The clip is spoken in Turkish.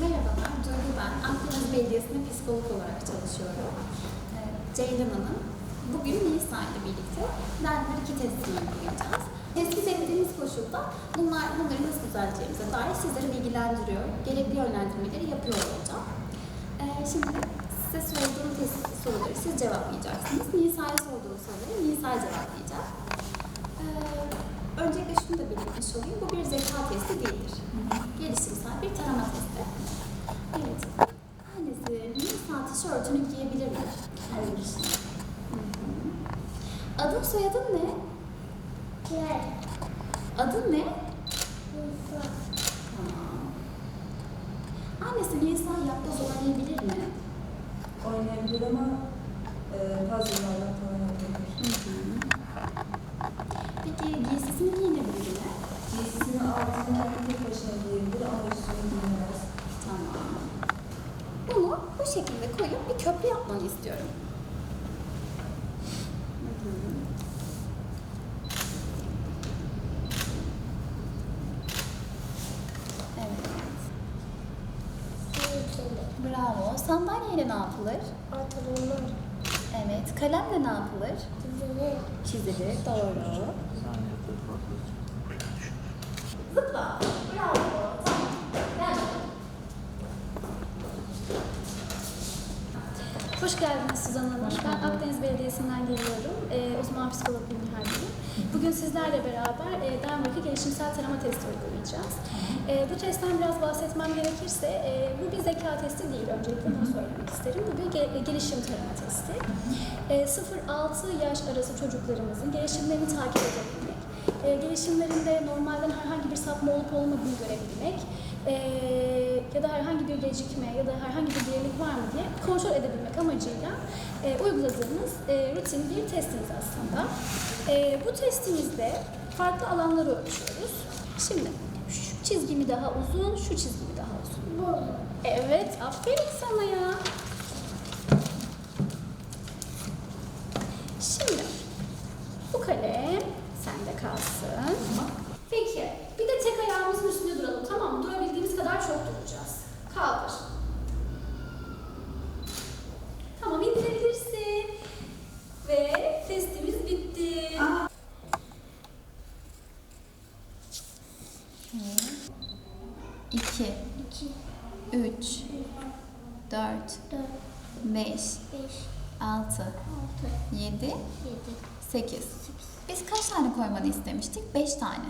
Merhabalar, Duygu ben. Akdeniz Belediyesi'nde psikolog olarak çalışıyorum. Ee, Ceylan Hanım. Bugün Nisa ile birlikte Denver 2 testini uygulayacağız. Tespit ettiğimiz koşulda bunlar, bunları nasıl düzelteceğimize dair sizleri bilgilendiriyor. Gerekli yönlendirmeleri yapıyor olacağım. Ee, şimdi size sorduğum test soruları siz cevaplayacaksınız. Nisa'ya sorduğum soruları Nisa cevaplayacak. Ee, öncelikle şunu da belirtmiş olayım. Bu bir zeka testi değildir. Gelişimsel bir tarama testi. Evet. Annesi Nisa tişörtünü giyebilir mi? Hayır. Hı hı. Adın soyadın ne? Adın ne? Tamam. Annesi Nisa yapboz oynayabilir mi? Oynayabilir ama e, puzzle'lardan falan oynayabilir. Hı hı. Peki giysisini giyinebilir mi? Giysisini altına tek başına giyebilir ama üstüne giyemez. Tamam. Bunu bu şekilde koyup bir köprü yapmanı istiyorum. Bravo. Sandalyeyle ne yapılır? Evet. Kalemle ne yapılır? Çizilir. Doğru. Zıpla. Bravo. Tamam. Gel. Hoş geldiniz Suzan Hanım. Ben Akdeniz Belediyesi'nden geliyorum. Ee, uzman psikolog Harbiyim. Bugün sizlerle beraber e, Denver'daki gelişimsel tarama testi uygulayacağız. E, bu testten biraz bahsetmem gerekirse, e, bu bir zeka testi değil. Öncelikle bunu söylemek isterim. Bu bir ge- gelişim tarama testi. E, 0-6 yaş arası çocuklarımızın gelişimlerini takip edebilmek, e, gelişimlerinde normalden herhangi bir sapma olup olmadığını görebilmek, e, ya da herhangi bir gecikme ya da herhangi bir gerilik var mı diye kontrol edebilmek amacıyla e, uyguladığımız e, rutin bir testimiz aslında. E, bu testimizde farklı alanları ölçüyoruz. Şimdi şu çizgimi daha uzun, şu çizgimi daha uzun. Evet, aferin sana ya. Şimdi bu kalem sende kalsın. Peki, bir de tek ayağımızın üstünde duralım tamam mı? Durabildiğimiz kadar çok duracağız. Kaldır. Tamam indirebilirsin. Ve testimiz bitti. İki, üç, dört, beş, altı, yedi, sekiz. Biz kaç tane koymanı istemiştik? Beş tane.